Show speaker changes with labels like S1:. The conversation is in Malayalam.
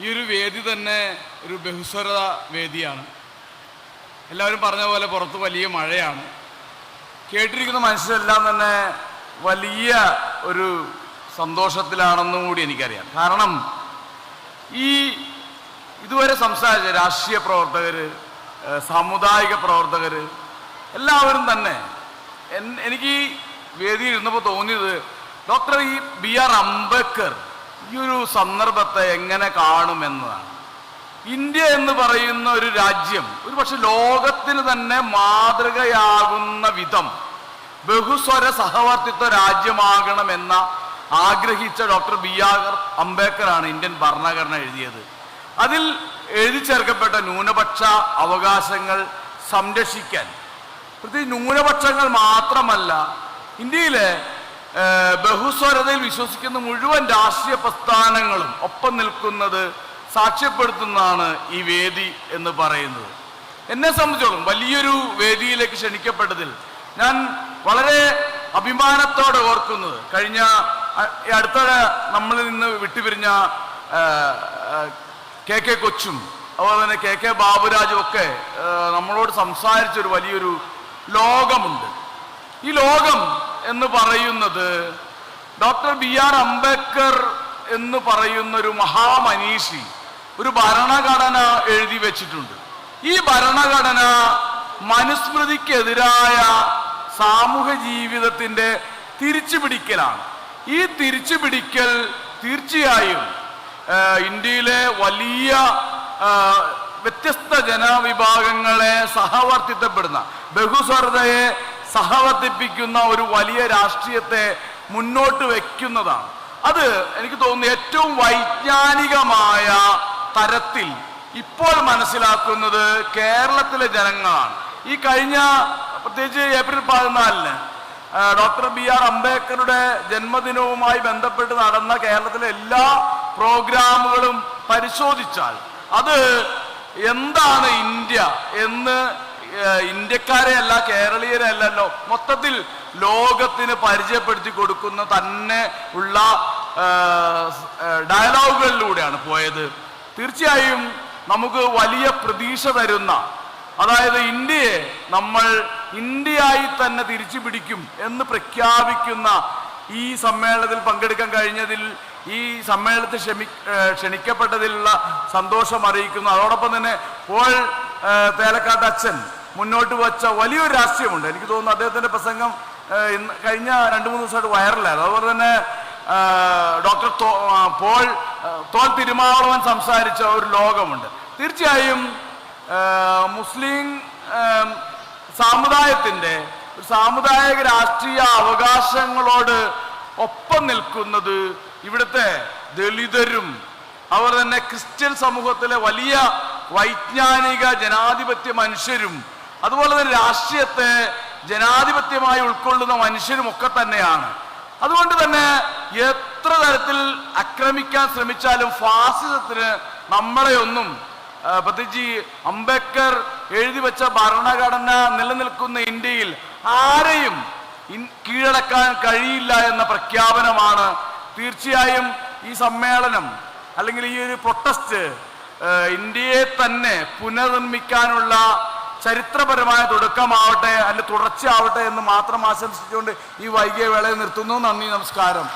S1: ഈ ഒരു വേദി തന്നെ ഒരു ബഹുസ്വര വേദിയാണ്. എല്ലാവരും പറഞ്ഞ പോലെ പുറത്ത് വലിയ മഴയാണ്. കേട്ടിരിക്കുന്ന മനുഷ്യരെല്ലാം തന്നെ വലിയ ഒരു സന്തോഷത്തിലാണെന്നും കൂടി എനിക്കറിയാം. കാരണം ഈ ഇതുവരെ സംസാരിച്ച രാഷ്ട്രീയ പ്രവർത്തകർ സാമുദായിക പ്രവർത്തകർ എല്ലാവരും തന്നെ എനിക്ക് വേദിയിൽ ഇരുന്നപ്പോൾ തോന്നിയത് ഡോക്ടർ ഈ ബി ആർ അംബേദ്കർ ഈ ഒരു സന്ദർഭത്തെ എങ്ങനെ കാണുമെന്നതാണ്. ഇന്ത്യ എന്ന് പറയുന്ന ഒരു രാജ്യം ഒരു പക്ഷെ ലോകത്തിന് തന്നെ മാതൃകയാകുന്ന വിധം ബഹുസ്വര സഹവർത്തിത്വ രാജ്യമാകണമെന്ന ആഗ്രഹിച്ച ഡോക്ടർ ബി ആർ അംബേദ്കറാണ് ഇന്ത്യൻ ഭരണഘടന എഴുതിയത്. അതിൽ എഴുതി ചേർക്കപ്പെട്ട ന്യൂനപക്ഷ അവകാശങ്ങൾ സംരക്ഷിക്കാൻ. പ്രത്യേകിച്ച് ന്യൂനപക്ഷങ്ങൾ മാത്രമല്ല ഇന്ത്യയിലെ ബഹുസ്വരതയിൽ വിശ്വസിക്കുന്ന മുഴുവൻ രാഷ്ട്രീയ പ്രസ്ഥാനങ്ങളും ഒപ്പം നിൽക്കുന്നത് സാക്ഷ്യപ്പെടുത്തുന്നതാണ് ഈ വേദി എന്ന് പറയുന്നത്. എന്നെ സംബന്ധിച്ചോളം വലിയൊരു വേദിയിലേക്ക് ക്ഷണിക്കപ്പെട്ടതിൽ ഞാൻ വളരെ അഭിമാനത്തോടെ ഓർക്കുന്നത്. കഴിഞ്ഞ അടുത്ത നമ്മളിൽ നിന്ന് വിട്ടുപിരിഞ്ഞ കെ കെ കൊച്ചും അതുപോലെ തന്നെ കെ കെ ബാബുരാജും ഒക്കെ നമ്മളോട് സംസാരിച്ചൊരു വലിയൊരു ലോകമുണ്ട്. ഈ ലോകം എന്ന് പറയുന്നത് ഡോക്ടർ ബി ആർ അംബേദ്കർ എന്ന് പറയുന്ന ഒരു മഹാമനീഷി ഒരു ഭരണഘടന എഴുതി വെച്ചിട്ടുണ്ട്. ഈ ഭരണഘടന മനുസ്മൃതിക്കെതിരായ സാമൂഹ്യ ജീവിതത്തിന്റെ തിരിച്ചുപിടിക്കലാണ്. ഈ തിരിച്ചുപിടിക്കൽ തീർച്ചയായും ഇന്ത്യയിലെ വലിയ വ്യത്യസ്ത ജനവിഭാഗങ്ങളെ സഹവർത്തിത്തപ്പെടുന്ന ബഹുസ്വരതയെ സഹവർത്തിപ്പിക്കുന്ന ഒരു വലിയ രാഷ്ട്രീയത്തെ മുന്നോട്ട് വെക്കുന്നതാണ്. അത് എനിക്ക് തോന്നുന്നു ഏറ്റവും വൈജ്ഞാനികമായ തരത്തിൽ ഇപ്പോൾ മനസ്സിലാക്കുന്നത് കേരളത്തിലെ ജനങ്ങളാണ്. ഈ കഴിഞ്ഞ പ്രത്യേകിച്ച് ഏപ്രിൽ പതിനാലിന് ഡോക്ടർ ബി ആർ അംബേദ്കറുടെ ജന്മദിനവുമായി ബന്ധപ്പെട്ട് നടന്ന കേരളത്തിലെ എല്ലാ പ്രോഗ്രാമുകളും പരിശോധിച്ചാൽ അത് എന്താണ് ഇന്ത്യ എന്ന് ഇന്ത്യക്കാരെ അല്ല കേരളീയരെ അല്ലല്ലോ. മൊത്തത്തിൽ ലോകത്തിന് പരിചയപ്പെടുത്തി കൊടുക്കുന്ന തന്നെ ഉള്ള ഡയലോഗുകളിലൂടെയാണ് പോയത്. തീർച്ചയായും നമുക്ക് വലിയ പ്രതീക്ഷ തരുന്ന അതായത് ഇന്ത്യയെ നമ്മൾ ഇന്ത്യയായി തന്നെ തിരിച്ചു പിടിക്കും എന്ന് പ്രഖ്യാപിക്കുന്ന ഈ സമ്മേളനത്തിൽ പങ്കെടുക്കാൻ കഴിഞ്ഞതിൽ ഈ സമ്മേളനത്തിൽ ക്ഷമി ക്ഷണിക്കപ്പെട്ടതിലുള്ള സന്തോഷം അറിയിക്കുന്നു. അതോടൊപ്പം തന്നെ പോൾ തേലക്കാട്ട് അച്ഛൻ മുന്നോട്ട് വച്ച വലിയൊരു രാഷ്ട്രീയമുണ്ട്. എനിക്ക് തോന്നുന്നു അദ്ദേഹത്തിന്റെ പ്രസംഗം ഇന്ന് കഴിഞ്ഞ രണ്ട് മൂന്ന് ദിവസമായിട്ട് വൈറലായിരുന്നു അതുപോലെ തന്നെ ഡോക്ടർ പോൾ തോൽ തിരുമാവളവൻ സംസാരിച്ച ഒരു ലോകമുണ്ട്. തീർച്ചയായും മുസ്ലിം സാമുദായത്തിന്റെ സാമുദായിക രാഷ്ട്രീയ അവകാശങ്ങളോട് ഒപ്പം നിൽക്കുന്നത് ഇവിടുത്തെ ദളിതരും അവർ തന്നെ ക്രിസ്ത്യൻ സമൂഹത്തിലെ വലിയ വൈജ്ഞാനിക ജനാധിപത്യ മനുഷ്യരും അതുപോലെ തന്നെ രാഷ്ട്രീയത്തെ ജനാധിപത്യമായി ഉൾക്കൊള്ളുന്ന മനുഷ്യരുമൊക്കെ തന്നെയാണ്. അതുകൊണ്ട് തന്നെ എത്ര തരത്തിൽ ആക്രമിക്കാൻ ശ്രമിച്ചാലും ഫാസിസത്തിന് നമ്മളെ ഒന്നും ആ, പ്രത്യേകിച്ച് അംബേദ്കർ എഴുതി വെച്ച ഭരണഘടന നിലനിൽക്കുന്ന ഇന്ത്യയിൽ ആരെയും കീഴടക്കാൻ കഴിയില്ല എന്ന പ്രഖ്യാപനമാണ് തീർച്ചയായും ഈ സമ്മേളനം അല്ലെങ്കിൽ ഈ ഒരു പ്രൊട്ടസ്റ്റ് ഇന്ത്യയെ തന്നെ പുനർനിർമ്മിക്കാനുള്ള ചരിത്രപരമായ തുടക്കമാവട്ടെ അല്ലെ തുടർച്ചയാവട്ടെ എന്ന് മാത്രം ആശംസിച്ചുകൊണ്ട് ഈ വൈകിയ വേളയിൽ നിർത്തുന്നു. നന്ദി നമസ്കാരം.